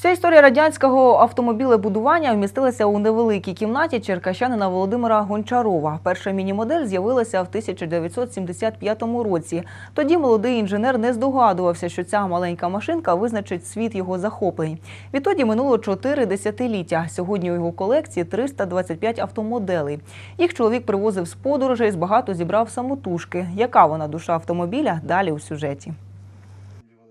Вся історія радянського автомобілебудування вмістилася у невеликій кімнаті черкащанина Володимира Гончарова. Перша міні-модель з'явилася в 1975 році. Тоді молодий інженер не здогадувався, що ця маленька машинка визначить світ його захоплень. Відтоді минуло чотири десятиліття. Сьогодні у його колекції 325 автомоделей. Їх чоловік привозив з подорожей, збагато зібрав самотужки. Яка вона душа автомобіля? Далі у сюжеті.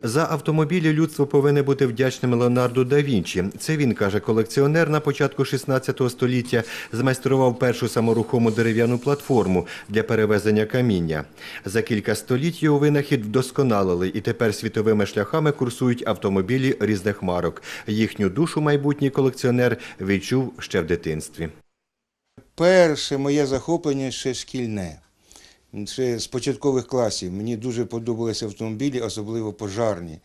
За автомобілі людство повинне бути вдячним Леонарду да Вінчі. Це він, каже колекціонер, на початку 16 століття змайстрував першу саморухому дерев'яну платформу для перевезення каміння. За кілька століть його винахід вдосконалили, і тепер світовими шляхами курсують автомобілі різних марок. Їхню душу майбутній колекціонер відчув ще в дитинстві. Перше моє захоплення ще шкільне. Ще з початкових класів. Мені дуже подобалися автомобілі, особливо пожарні.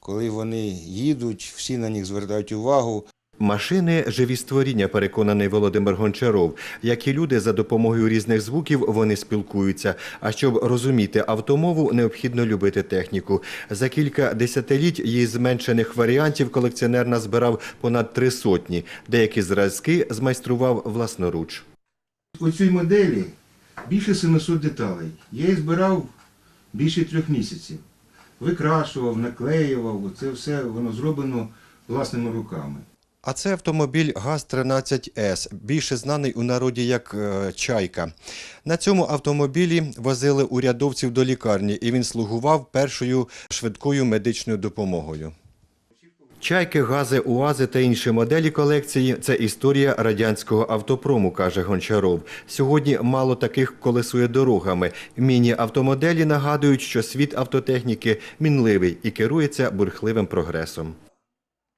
Коли вони їдуть, всі на них звертають увагу. Машини живі створіння, переконаний Володимир Гончаров. Як і люди, за допомогою різних звуків вони спілкуються. А щоб розуміти автомову, необхідно любити техніку. За кілька десятиліть її зменшених варіантів колекціонер назбирав понад три сотні. Деякі зразки змайстрував власноруч. У цій моделі більше 700 деталей. Я їх збирав більше трьох місяців. Викрашував, наклеював. Це все воно зроблено власними руками. А це автомобіль ГАЗ-13С, більше знаний у народі як е, «Чайка». На цьому автомобілі возили урядовців до лікарні, і він слугував першою швидкою медичною допомогою. Чайки, гази, уази та інші моделі колекції це історія радянського автопрому, каже Гончаров. Сьогодні мало таких колесує дорогами. Міні-автомоделі нагадують, що світ автотехніки мінливий і керується бурхливим прогресом.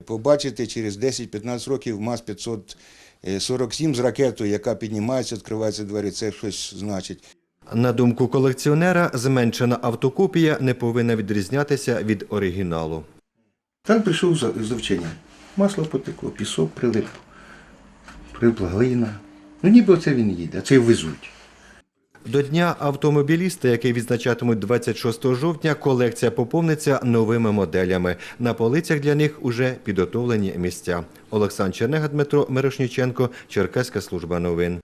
Побачити через 10-15 років МАЗ-547 з ракетою, яка піднімається, відкриваються двері, це щось значить. На думку колекціонера, зменшена автокопія не повинна відрізнятися від оригіналу. Так прийшов з завчення. Масло потекло, пісок прилип, прилипла глина. Ну ніби оце він їде, а це й везуть. До Дня автомобіліста, який відзначатимуть 26 жовтня, колекція поповниться новими моделями. На полицях для них уже підготовлені місця. Олександр Чернега, Дмитро Мирошніченко, Черкаська служба новин.